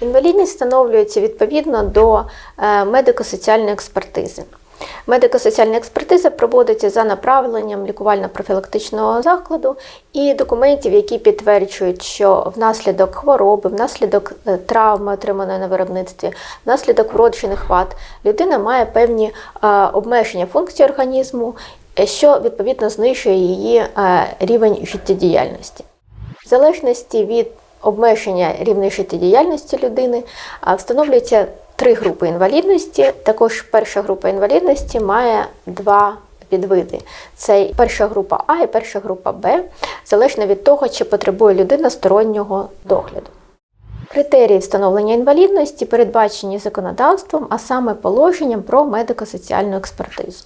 Інвалідність встановлюється відповідно до е, медико-соціальної експертизи. Медико-соціальна експертиза проводиться за направленням лікувально-профілактичного закладу і документів, які підтверджують, що внаслідок хвороби, внаслідок е, травми, отриманої на виробництві, внаслідок вроджених вад, людина має певні е, обмеження функцій організму, що відповідно знижує її рівень життєдіяльності. В залежності від обмеження рівня життєдіяльності людини встановлюється три групи інвалідності. Також перша група інвалідності має два підвиди: це перша група А і перша група Б, залежно від того, чи потребує людина стороннього догляду. Критерії встановлення інвалідності передбачені законодавством, а саме положенням про медико-соціальну експертизу.